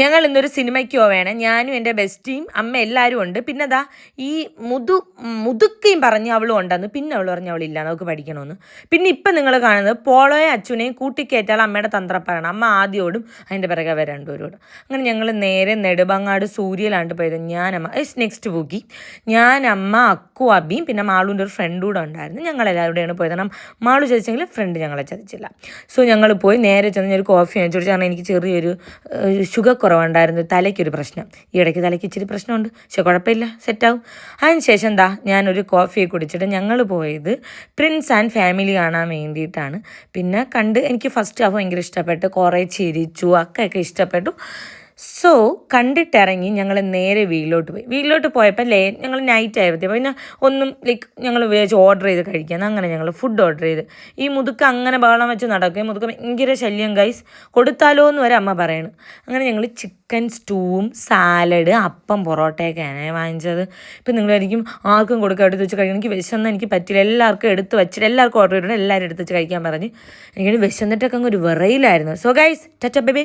ഞങ്ങൾ ഇന്നൊരു സിനിമയ്ക്ക് പോവേണേ ഞാനും എന്റെ ബെസ്റ്റിയും അമ്മ എല്ലാവരും ഉണ്ട്. പിന്നെ ദാ ഈ മുതു മുതുക്കയും പറഞ്ഞ് അവളും ഉണ്ടെന്ന് പിന്നെ അവൾ പറഞ്ഞു അവളില്ല നമുക്ക് പഠിക്കണമെന്ന്. പിന്നെ ഇപ്പം നിങ്ങൾ കാണുന്നത് പോളോയെ അച്ഛനെയും കൂട്ടിക്കയറ്റാൽ അമ്മയുടെ തന്ത്രപ്പാണ് അമ്മ ആദ്യോടും അതിന്റെ പിറകെ അവർ രണ്ടുപേരോടും. അങ്ങനെ ഞങ്ങൾ നേരെ നെടുമ്പങ്ങാട് സൂര്യയിലാണ്ട് പോയത് ഞാനമ്മ എസ് നെക്സ്റ്റ് ബുക്കി. ഞാനമ്മ അക്കു അബിയും പിന്നെ മാളുവിന്റെ ഒരു ഫ്രണ്ട് കൂടെ ഉണ്ടായിരുന്നു. ഞങ്ങൾ എല്ലാവരുടെയാണ് പോയത്. കാരണം മാളു ചതിച്ചെങ്കിൽ ഫ്രണ്ട് ഞങ്ങളെ ചതിച്ചില്ല സോ ഞങ്ങൾ പോയി നേരെ ചെന്ന് ഞാൻ ഒരു കോഫി വാങ്ങിച്ചു. കാരണം എനിക്ക് ചെറിയൊരു ഷുഗർ കുറവുണ്ടായിരുന്നു. തലയ്ക്കൊരു പ്രശ്നം. ഈ ഇടയ്ക്ക് തലയ്ക്ക് ഇച്ചിരി പ്രശ്നമുണ്ട്. പക്ഷെ കുഴപ്പമില്ല. സെറ്റാവും. അതിന് ശേഷം എന്താ ഞാനൊരു കോഫി കുടിച്ചിട്ട് ഞങ്ങൾ പോയത് പ്രിൻസ് ആൻഡ് ഫാമിലി കാണാൻ വേണ്ടിയിട്ടാണ്. പിന്നെ കണ്ട് എനിക്ക് ഫസ്റ്റ് ഹാഫ് ഭയങ്കര ഇഷ്ടപ്പെട്ടു. കുറേ ചിരിച്ചു അക്കയൊക്കെ ഇഷ്ടപ്പെട്ടു. സോ കണ്ടിട്ടിറങ്ങി ഞങ്ങൾ നേരെ വീട്ടിലോട്ട് പോയി. വീട്ടിലോട്ട് പോയപ്പോൾ ലേ ഞങ്ങൾ നൈറ്റ് ആയിരുന്നു പിന്നെ ഒന്നും ലൈക്ക് ഞങ്ങൾ വിചാരിച്ച് ഓർഡർ ചെയ്ത് കഴിക്കാൻ അങ്ങനെ ഞങ്ങൾ ഫുഡ് ഓർഡർ ചെയ്ത്. ഈ മുതുക്ക് അങ്ങനെ ബഹളം വെച്ച് നടക്കുകയും മുതുക്ക് ഭയങ്കര ശല്യം ഗൈസ് കൊടുത്താലോ എന്ന് വരെ അമ്മ പറയണ്. അങ്ങനെ ഞങ്ങൾ ചിക്കൻ സ്റ്റൂവും സാലഡ് അപ്പം പൊറോട്ടയൊക്കെയാണ് വാങ്ങിച്ചത്. ഇപ്പം നിങ്ങളായിരിക്കും ആർക്കും കൊടുക്കുക എടുത്ത് വെച്ച് കഴിക്കണം. എനിക്ക് വിശന്ന് എനിക്ക് പറ്റില്ല. എല്ലാവർക്കും എടുത്ത് വെച്ചിട്ട് എല്ലാവർക്കും ഓർഡർ ചെയ്തിട്ടുണ്ട് എല്ലാവരും എടുത്ത് വെച്ച് കഴിക്കാൻ പറഞ്ഞ്. എനിക്ക് വിശന്നിട്ടൊക്കെ അങ്ങ് ഒരു വിറയിലായിരുന്നു. So guys touch baby